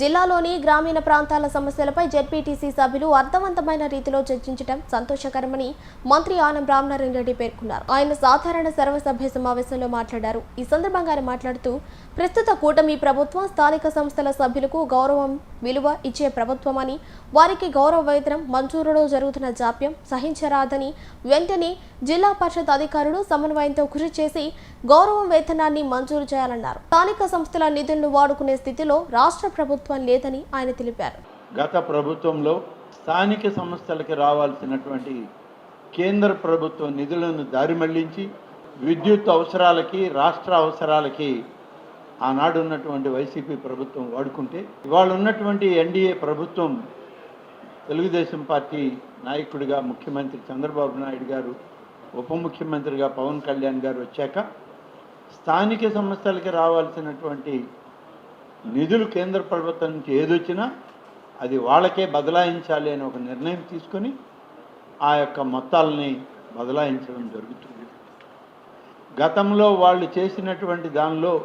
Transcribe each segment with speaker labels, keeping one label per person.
Speaker 1: జిల్లాలోని గ్రామీణ ప్రాంతాల సమస్యలపై జెడ్పీటీసీ సభ్యులు అర్థవంతమైన రీతిలో చర్చించడం సంతోషకరమని మంత్రి ఆనం రామనారాయణ రెడ్డి పేర్కొన్నారు. ఆయన సాధారణ సర్వసభ్య సమావేశంలో మాట్లాడారు. ఈ సందర్భంగా ఆయన మాట్లాడుతూ ప్రస్తుత కూటమి ప్రభుత్వం స్థానిక సంస్థల సభ్యులకు గౌరవం విలువ ఇచ్చే ప్రభుత్వమని వారికి గౌరవ వేతనం మంజూరులో జరుగుతున్న జాప్యం సహించరాదని వెంటనే జిల్లా పరిషత్ అధికారులు సమన్వయంతో కృషి చేసి గౌరవం వేతనాన్ని మంజూరు చేయాలన్నారు. స్థానిక సంస్థల నిధులను వాడుకునే స్థితిలో రాష్ట్ర ప్రభుత్వం లేదని ఆయన తెలిపారు.
Speaker 2: గత ప్రభుత్వంలో స్థానిక సంస్థలకి రావాల్సినటువంటి కేంద్ర ప్రభుత్వ నిధులను దారి మళ్ళించి విద్యుత్ అవసరాలకి రాష్ట్ర అవసరాలకి ఆనాడు ఉన్నటువంటి వైసీపీ ప్రభుత్వం వాడుకుంటే ఇవాళ ఉన్నటువంటి ఎన్డీఏ ప్రభుత్వం తెలుగుదేశం పార్టీ నాయకుడిగా ముఖ్యమంత్రి చంద్రబాబు నాయుడు గారు ఉప ముఖ్యమంత్రిగా పవన్ కళ్యాణ్ గారు వచ్చాక స్థానిక సంస్థలకి రావాల్సినటువంటి నిధులు కేంద్ర ప్రభుత్వం నుంచి ఏదొచ్చినా అది వాళ్ళకే బదలాయించాలి అని ఒక నిర్ణయం తీసుకొని ఆ యొక్క మొత్తాలని బదలాయించడం జరుగుతుంది. గతంలో వాళ్ళు చేసినటువంటి దానిలో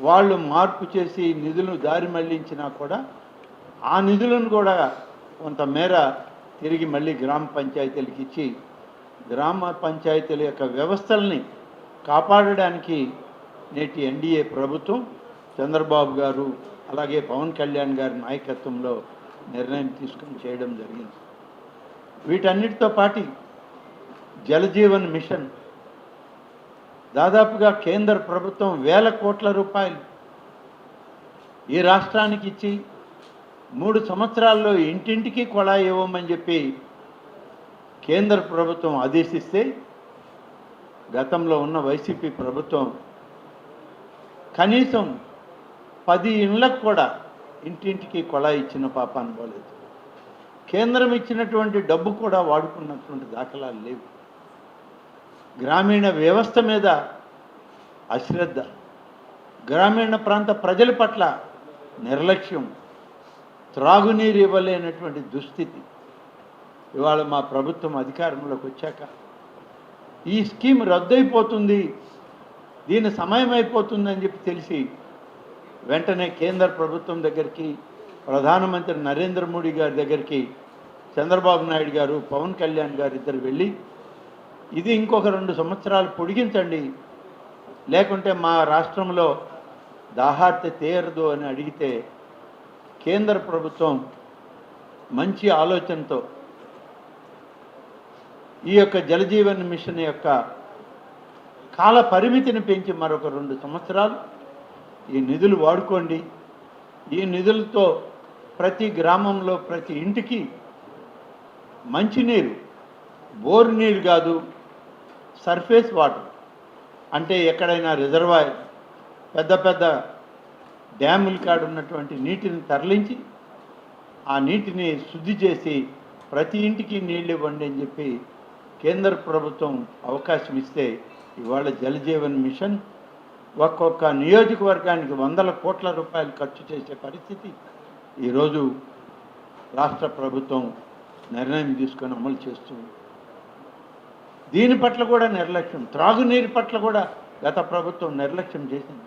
Speaker 2: వాళ్ళు మార్పు చేసి నిధులను దారి మళ్ళించినా కూడా ఆ నిధులను కూడా కొంతమేర తిరిగి మళ్ళీ గ్రామ పంచాయతీలకు ఇచ్చి గ్రామ పంచాయతీల యొక్క వ్యవస్థల్ని కాపాడడానికి నేటి ఎన్డీఏ ప్రభుత్వం చంద్రబాబు గారు అలాగే పవన్ కళ్యాణ్ గారి నాయకత్వంలో నిర్ణయం తీసుకుని చేయడం జరిగింది. వీటన్నిటితో పాటు జలజీవన్ మిషన్ దాదాపుగా కేంద్ర ప్రభుత్వం వేల కోట్ల రూపాయలు ఈ రాష్ట్రానికి ఇచ్చి మూడు సంవత్సరాల్లో ఇంటింటికి కొళాయి ఇవ్వమని చెప్పి కేంద్ర ప్రభుత్వం ఆదేశిస్తే గతంలో ఉన్న వైసీపీ ప్రభుత్వం కనీసం పది ఇండ్లకు కూడా ఇంటింటికి కొళాయి ఇచ్చిన పాప అనుకోలేదు కేంద్రం ఇచ్చినటువంటి డబ్బు కూడా వాడుకున్నటువంటి దాఖలాలు లేవు. గ్రామీణ వ్యవస్థ మీద అశ్రద్ధ గ్రామీణ ప్రాంత ప్రజల పట్ల నిర్లక్ష్యం త్రాగునీరు ఇవ్వలేనటువంటి దుస్థితి ఇవాళ మా ప్రభుత్వం అధికారంలోకి వచ్చాక. ఈ స్కీమ్ రద్దయిపోతుంది దీని సమయం అయిపోతుందని చెప్పి తెలిసి వెంటనే కేంద్ర ప్రభుత్వం దగ్గరికి ప్రధానమంత్రి నరేంద్ర మోడీ గారి దగ్గరికి చంద్రబాబు నాయుడు గారు పవన్ కళ్యాణ్ గారు ఇద్దరు వెళ్ళి ఇది ఇంకొక రెండు సంవత్సరాలు పొడిగించండి. లేకుంటే మా రాష్ట్రంలో దాహార్త తీరదు అని అడిగితే కేంద్ర ప్రభుత్వం మంచి ఆలోచనతో ఈ యొక్క జలజీవన్ మిషన్ యొక్క కాల పరిమితిని పెంచి మరొక రెండు సంవత్సరాలు ఈ నిధులు వాడుకోండి. ఈ నిధులతో ప్రతి గ్రామంలో ప్రతి ఇంటికి మంచినీరు బోర్ నీరు కాదు సర్ఫేస్ వాటర్ అంటే ఎక్కడైనా రిజర్వాయర్ పెద్ద పెద్ద డ్యాములు కాడ ఉన్నటువంటి నీటిని తరలించి ఆ నీటిని శుద్ధి చేసి ప్రతి ఇంటికి నీళ్ళు ఇవ్వండి అని చెప్పి కేంద్ర ప్రభుత్వం అవకాశం ఇస్తే ఇవాళ జలజీవన్ మిషన్ ఒక్కొక్క నియోజకవర్గానికి వందల కోట్ల రూపాయలు ఖర్చు చేసే పరిస్థితి ఈరోజు రాష్ట్ర ప్రభుత్వం నిర్ణయం తీసుకొని అమలు చేస్తుంది దీని పట్ల కూడా నిర్లక్ష్యం త్రాగునీరు పట్ల కూడా గత ప్రభుత్వం నిర్లక్ష్యం చేసింది.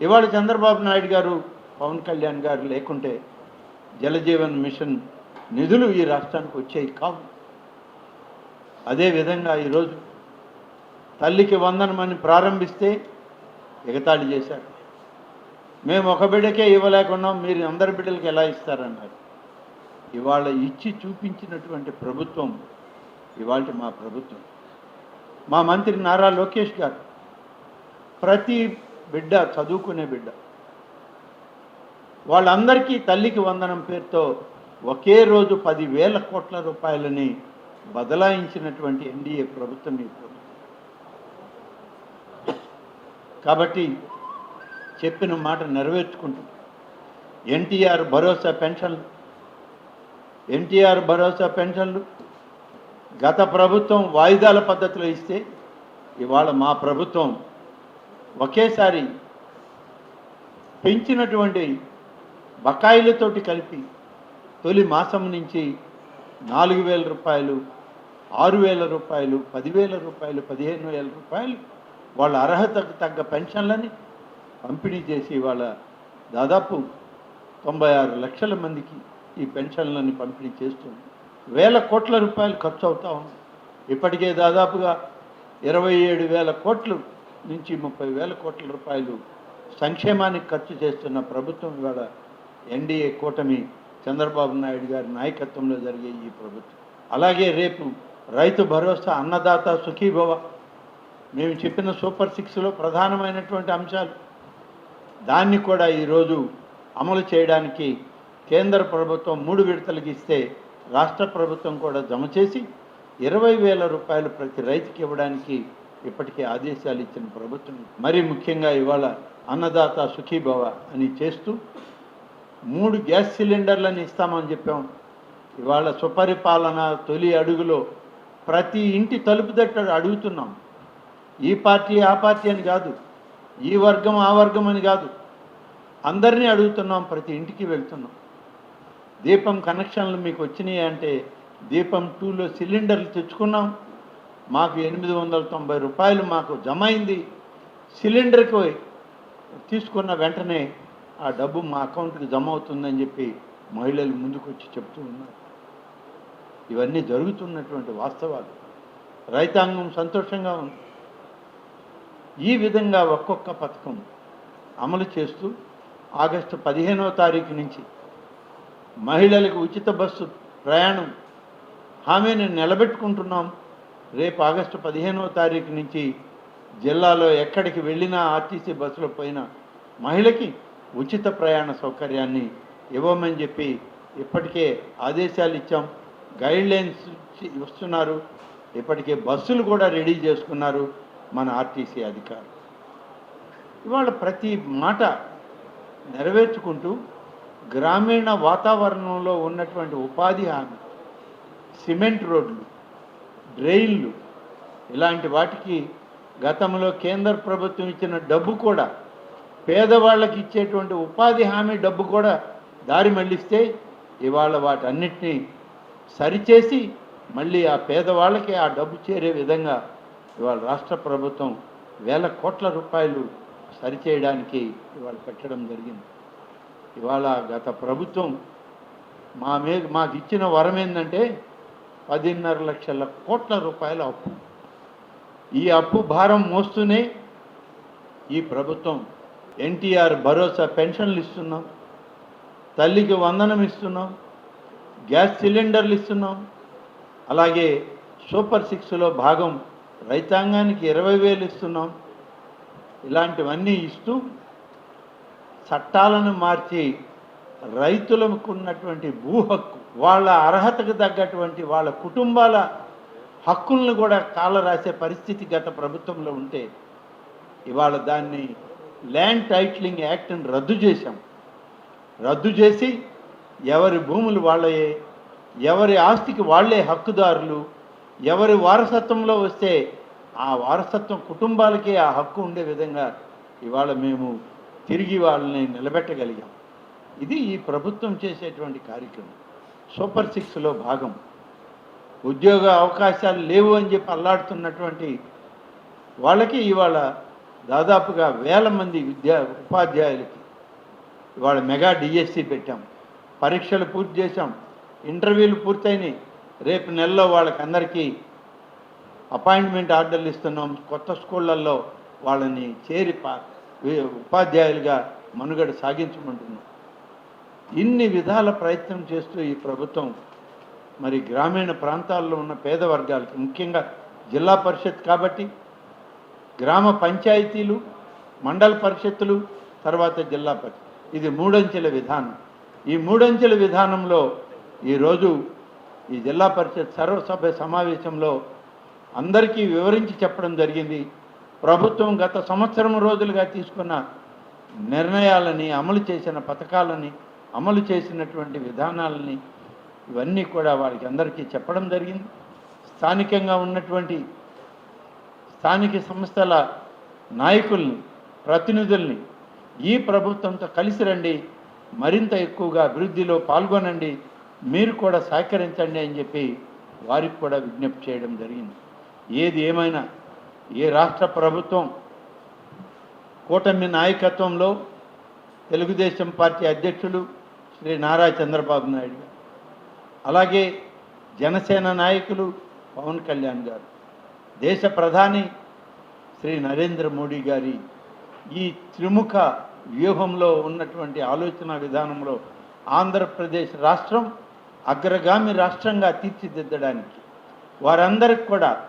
Speaker 2: ఇవాళ చంద్రబాబు నాయుడు గారు పవన్ కళ్యాణ్ గారు లేకుంటే జలజీవన్ మిషన్ నిధులు ఈ రాష్ట్రానికి వచ్చేవి కావు. అదేవిధంగా ఈరోజు తల్లికి వందనమని ప్రారంభిస్తే ఎగతాళి చేశారు. మేము ఒక బిడ్డకే ఇవ్వలేకున్నాం మీరు అందరి బిడ్డలకి ఎలా ఇస్తారన్నారు. ఇవాళ ఇచ్చి చూపించినటువంటి ప్రభుత్వం ఇవాళ మా ప్రభుత్వం. మా మంత్రి నారా లోకేష్ గారు ప్రతి బిడ్డ చదువుకునే బిడ్డ. వాళ్ళందరికీ తల్లికి వందనం పేరుతో ఒకే రోజు పదివేల కోట్ల రూపాయలని బదలాయించినటువంటి ఎన్డీఏ ప్రభుత్వం ఈ ప్రభుత్వం. కాబట్టి చెప్పిన మాట నెరవేర్చుకుంటుంది. ఎన్టీఆర్ భరోసా పెన్షన్లు. ఎన్టీఆర్ భరోసా పెన్షన్లు గత ప్రభుత్వం వాయిదాల పద్ధతిలో ఇస్తే ఇవాళ మా ప్రభుత్వం ఒకేసారి పెంచినటువంటి బకాయిలతోటి కలిపి తొలి మాసం నుంచి నాలుగు వేల రూపాయలు ఆరు వేల రూపాయలు పదివేల రూపాయలు పదిహేను వేల రూపాయలు వాళ్ళ అర్హతకు తగ్గ పెన్షన్లని పంపిణీ చేసి వాళ్ళ దాదాపు తొంభై ఆరు లక్షల మందికి ఈ పెన్షన్లని పంపిణీ చేస్తుంది వేల కోట్ల రూపాయలు ఖర్చు అవుతా ఉంది. ఇప్పటికే దాదాపుగా ఇరవై ఏడు వేల కోట్లు నుంచి ముప్పై వేల కోట్ల రూపాయలు సంక్షేమానికి ఖర్చు చేస్తున్న ప్రభుత్వం ఇవాళ ఎన్డీఏ కూటమి చంద్రబాబు నాయుడు గారి నాయకత్వంలో జరిగే ఈ ప్రభుత్వం. అలాగే రేపు రైతు భరోసా అన్నదాత సుఖీభవ మేము చెప్పిన సూపర్ సిక్స్లో ప్రధానమైనటువంటి అంశాలు. దాన్ని కూడా ఈరోజు అమలు చేయడానికి కేంద్ర ప్రభుత్వం మూడు విడతలకు ఇస్తే రాష్ట్ర ప్రభుత్వం కూడా జమ చేసి ఇరవై వేల రూపాయలు ప్రతి రైతుకి ఇవ్వడానికి ఇప్పటికే ఆదేశాలు ఇచ్చిన ప్రభుత్వం. మరి ముఖ్యంగా ఇవాళ అన్నదాత సుఖీభవ అని చేస్తూ మూడు గ్యాస్ సిలిండర్లను ఇస్తామని చెప్పాం. ఇవాళ సుపరిపాలన తొలి అడుగులో ప్రతి ఇంటి తలుపు తట్టు అడుగుతున్నాం. ఈ పార్టీ ఆ పార్టీ అని కాదు ఈ వర్గం ఆ వర్గం అని కాదు. అందరినీ అడుగుతున్నాం ప్రతి ఇంటికి వెళ్తున్నాం. దీపం కనెక్షన్లు మీకు వచ్చినాయి అంటే దీపం టూలో సిలిండర్లు తెచ్చుకున్నాం. మాకు ఎనిమిది వందల తొంభై రూపాయలు మాకు జమ అయింది సిలిండర్కి తీసుకున్న వెంటనే ఆ డబ్బు మా అకౌంట్కి జమ అవుతుందని చెప్పి మహిళలు ముందుకు వచ్చి చెప్తూ ఉన్నారు. ఇవన్నీ జరుగుతున్నటువంటి వాస్తవాలు. రైతాంగం సంతోషంగా ఉంది. ఈ విధంగా ఒక్కొక్క పథకం అమలు చేస్తూ ఆగస్టు పదిహేనవ తారీఖు నుంచి మహిళలకు ఉచిత బస్సు ప్రయాణం హామీని నిలబెట్టుకుంటున్నాం. రేపు ఆగస్టు పదిహేనవ తారీఖు నుంచి జిల్లాలో ఎక్కడికి వెళ్ళినా ఆర్టీసీ బస్సులో పోయిన మహిళకి ఉచిత ప్రయాణ సౌకర్యాన్ని ఇవ్వమని చెప్పి ఇప్పటికే ఆదేశాలు ఇచ్చాం. గైడ్ లైన్స్ ఇస్తున్నారు. ఇప్పటికే బస్సులు కూడా రెడీ చేసుకున్నారు. మన ఆర్టీసీ అధికారులు ఇవాళ ప్రతి మాట నెరవేర్చుకుంటూ గ్రామీణ వాతావరణంలో ఉన్నటువంటి ఉపాధి హామీ సిమెంట్ రోడ్లు డ్రైన్లు ఇలాంటి వాటికి గతంలో కేంద్ర ప్రభుత్వం ఇచ్చిన డబ్బు కూడా పేదవాళ్ళకి ఇచ్చేటువంటి ఉపాధి హామీ డబ్బు కూడా దారి మళ్ళిస్తే ఇవాళ వాటన్నిటినీ సరిచేసి మళ్ళీ ఆ పేదవాళ్ళకి ఆ డబ్బు చేరే విధంగా ఇవాళ రాష్ట్ర ప్రభుత్వం వేల కోట్ల రూపాయలు సరిచేయడానికి ఇవాళ పెట్టడం జరిగింది. ఇవాళ గత ప్రభుత్వం మా మీద మాకు ఇచ్చిన వరం ఏంటంటే పదిన్నర లక్షల కోట్ల రూపాయల అప్పు. ఈ అప్పు భారం మోస్తూనే ఈ ప్రభుత్వం ఎన్టీఆర్ భరోసా పెన్షన్లు ఇస్తున్నాం తల్లికి వందనం ఇస్తున్నాం గ్యాస్ సిలిండర్లు ఇస్తున్నాం అలాగే సూపర్ సిక్స్లో భాగం రైతాంగానికి ఇరవై వేలు ఇస్తున్నాం. ఇలాంటివన్నీ ఇస్తూ చట్టాలను మార్చి రైతులకు ఉన్నటువంటి భూ హక్కు వాళ్ళ అర్హతకు తగ్గటువంటి వాళ్ళ కుటుంబాల హక్కులను కూడా కాల రాసే పరిస్థితి గత ప్రభుత్వంలో ఉంటే ఇవాళ దాన్ని ల్యాండ్ టైటిలింగ్ యాక్ట్ని రద్దు చేశాం. రద్దు చేసి ఎవరి భూములు వాళ్ళయే ఎవరి ఆస్తికి వాళ్ళే హక్కుదారులు ఎవరి వారసత్వంలో వస్తే ఆ వారసత్వం కుటుంబాలకే ఆ హక్కు ఉండే విధంగా ఇవాళ మేము తిరిగి వాళ్ళని నిలబెట్టగలిగాం. ఇది ఈ ప్రభుత్వం చేసేటువంటి కార్యక్రమం. సూపర్ సిక్స్లో భాగం. ఉద్యోగ అవకాశాలు లేవు అని చెప్పి అల్లాడుతున్నటువంటి వాళ్ళకి ఇవాళ దాదాపుగా వేల మంది విద్యా ఉపాధ్యాయులకి ఇవాళ మెగా డిఎస్సి పెట్టాం. పరీక్షలు పూర్తి చేశాం. ఇంటర్వ్యూలు పూర్తయినాయి. రేపు నెలలో వాళ్ళకి అందరికీ అపాయింట్మెంట్ ఆర్డర్లు ఇస్తున్నాం. కొత్త స్కూళ్ళల్లో వాళ్ళని చేరి పా ఉపాధ్యాయులుగా మనుగడ సాగించమంటున్నాం. ఇన్ని విధాల ప్రయత్నం చేస్తూ ఈ ప్రభుత్వం మరి గ్రామీణ ప్రాంతాల్లో ఉన్న పేద వర్గాలకి ముఖ్యంగా జిల్లా పరిషత్ కాబట్టి గ్రామ పంచాయతీలు మండల పరిషత్తులు తర్వాత జిల్లా పరిషత్. ఇది మూడంచెల విధానం. ఈ మూడంచెల విధానంలో ఈరోజు ఈ జిల్లా పరిషత్ సర్వసభ్య సమావేశంలో అందరికీ వివరించి చెప్పడం జరిగింది. ప్రభుత్వం గత సంవత్సరం రోజులుగా తీసుకున్న నిర్ణయాలని అమలు చేసిన పథకాలని అమలు చేసినటువంటి విధానాలని ఇవన్నీ కూడా వాళ్ళకి అందరికీ చెప్పడం జరిగింది. స్థానికంగా ఉన్నటువంటి స్థానిక సంస్థల నాయకుల్ని ప్రతినిధుల్ని ఈ ప్రభుత్వంతో కలిసి రండి మరింత ఎక్కువగా అభివృద్ధిలో పాల్గొనండి. మీరు కూడా సహకరించండి అని చెప్పి వారికి కూడా విజ్ఞప్తి చేయడం జరిగింది. ఏది ఏమైనా ఏ రాష్ట్ర ప్రభుత్వం కూటమి నాయకత్వంలో తెలుగుదేశం పార్టీ అధ్యక్షులు శ్రీ నారా చంద్రబాబు నాయుడు గారు అలాగే జనసేన నాయకులు పవన్ కళ్యాణ్ గారు దేశ ప్రధాని శ్రీ నరేంద్ర మోడీ గారి ఈ త్రిముఖ వ్యూహంలో ఉన్నటువంటి ఆలోచన విధానంలో ఆంధ్రప్రదేశ్ రాష్ట్రం అగ్రగామి రాష్ట్రంగా తీర్చిదిద్దడానికి వారందరికి కూడా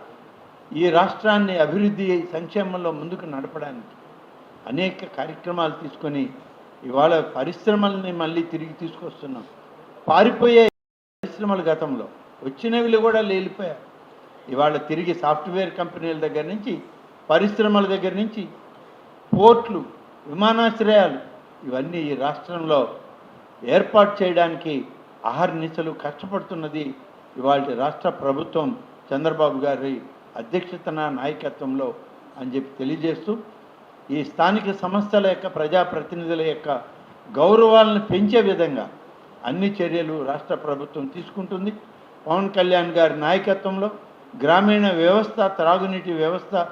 Speaker 2: ఈ రాష్ట్రాన్ని అభివృద్ధి సంక్షేమంలో ముందుకు నడపడానికి అనేక కార్యక్రమాలు తీసుకొని ఇవాళ పరిశ్రమల్ని మళ్ళీ తిరిగి తీసుకొస్తున్నాం. పారిపోయే పరిశ్రమల గతంలో వచ్చినవి కూడా లేలిపోయాయి. ఇవాళ తిరిగి సాఫ్ట్వేర్ కంపెనీల దగ్గర నుంచి పరిశ్రమల దగ్గర నుంచి పోర్ట్లు విమానాశ్రయాలు ఇవన్నీ ఈ రాష్ట్రంలో ఏర్పాటు చేయడానికి అహర్నిశలు కష్టపడుతున్నది ఇవాళ రాష్ట్ర ప్రభుత్వం చంద్రబాబు గారి అధ్యక్షతన నాయకత్వంలో అని చెప్పి తెలియజేస్తూ ఈ స్థానిక సంస్థల యొక్క ప్రజాప్రతినిధుల యొక్క గౌరవాలను పెంచే విధంగా అన్ని చర్యలు రాష్ట్ర ప్రభుత్వం తీసుకుంటుంది. పవన్ కళ్యాణ్ గారి నాయకత్వంలో గ్రామీణ వ్యవస్థ త్రాగునీటి వ్యవస్థ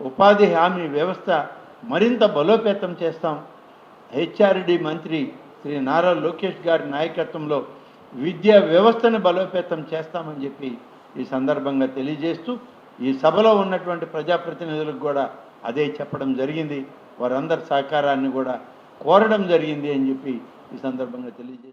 Speaker 2: ఉపాధి హామీ వ్యవస్థ మరింత బలోపేతం చేస్తాం. హెచ్ఆర్డి మంత్రి శ్రీ నారా లోకేష్ గారి నాయకత్వంలో విద్యా వ్యవస్థను బలోపేతం చేస్తామని చెప్పి ఈ సందర్భంగా తెలియజేస్తూ ఈ సభలో ఉన్నటువంటి ప్రజాప్రతినిధులకు కూడా అదే చెప్పడం జరిగింది. వారందరి సహకారాన్ని కూడా కోరడం జరిగింది అని చెప్పి ఈ సందర్భంగా తెలియజేస్తూ